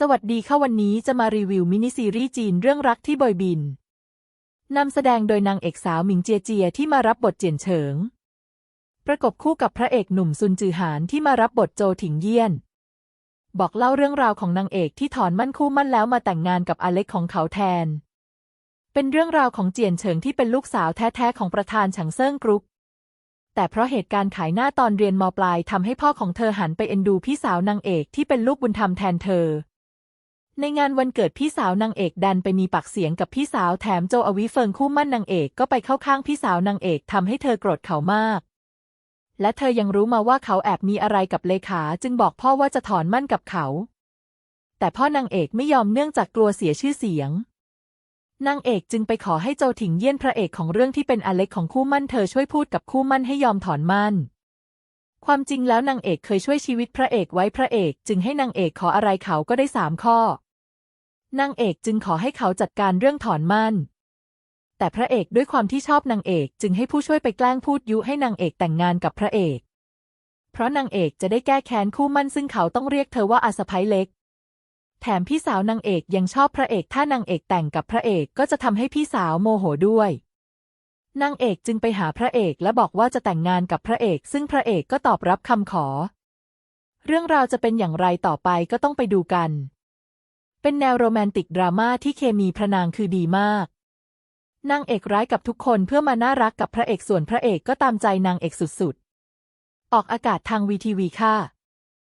สวัสดีค่ะวันนี้จะมารีวิวมินิซีรีส์จีนเรื่องรักที่บอยบิน นำแสดงโดยนางเอกสาวหมิงเจียเจียที่มารับบทเจียนเฉิง ประกบคู่กับพระเอกหนุ่มซุนจือหานที่มารับบทโจถิงเยี่ยน บอกเล่าเรื่องราวของนางเอกที่ถอนมั่นคู่มั่นแล้วมาแต่งงานกับอเล็กของเขาแทน เป็นเรื่องราวของเจียนเฉิงที่เป็นลูกสาวแท้ๆของประธานฉางเซิ่งกรุ๊ปแต่เพราะเหตุการณ์ขายหน้าตอนเรียนมปลายทำให้พ่อของเธอหันไปเอ็นดูพี่สาวนางเอกที่เป็นลูกบุญธรรมแทนเธอ ในงานวันเกิดพี่สาวนางเอกดันไปมีปากเสียงกับพี่สาวแถมโจอวิเฟิงคู่มั่นนางเอกก็ไปเข้าข้างพี่สาวนางเอกทำให้เธอโกรธเขามาก และเธอยังรู้มาว่าเขาแอบมีอะไรกับเลขาจึงบอกพ่อว่าจะถอนมั่นกับเขา แต่พ่อนางเอกไม่ยอมเนื่องจากกลัวเสียชื่อเสียงนางเอกจึงไปขอให้โจถิงเยี่ยนพระเอกของเรื่องที่เป็นอเล็กของคู่มั่นเธอช่วยพูดกับคู่มั่นให้ยอมถอนมั่น ความจริงแล้วนางเอกเคยช่วยชีวิตพระเอกไว้พระเอก จึงให้นางเอกขออะไรเขาก็ได้สามข้อ นางเอกจึงขอให้เขาจัดการเรื่องถอนมั่น แต่พระเอกด้วยความที่ชอบนางเอกจึงให้ผู้ช่วยไปแกล้งพูดยุให้นางเอกแต่งงานกับพระเอก เพราะนางเอกจะได้แก้แค้นคู่มั่นซึ่งเขาต้องเรียกเธอว่าอาสะพ้ยเล็ก แถมพี่สาวนางเอกยังชอบพระเอกถ้านางเอกแต่งกับพระเอกก็จะทำให้พี่สาวโมโหด้วยนางเอกจึงไปหาพระเอกและบอกว่าจะแต่งงานกับพระเอก ซึ่งพระเอกก็ตอบรับคำขอ เรื่องราวจะเป็นอย่างไรต่อไปก็ต้องไปดูกัน เป็นแนวโรแมนติกดราม่าที่เคมีพระนางคือดีมากนางเอกร้ายกับทุกคนเพื่อมาน่ารักกับพระเอกส่วนพระเอกก็ตามใจนางเอกสุดๆ ออกอากาศทางวีทีวีค่ะ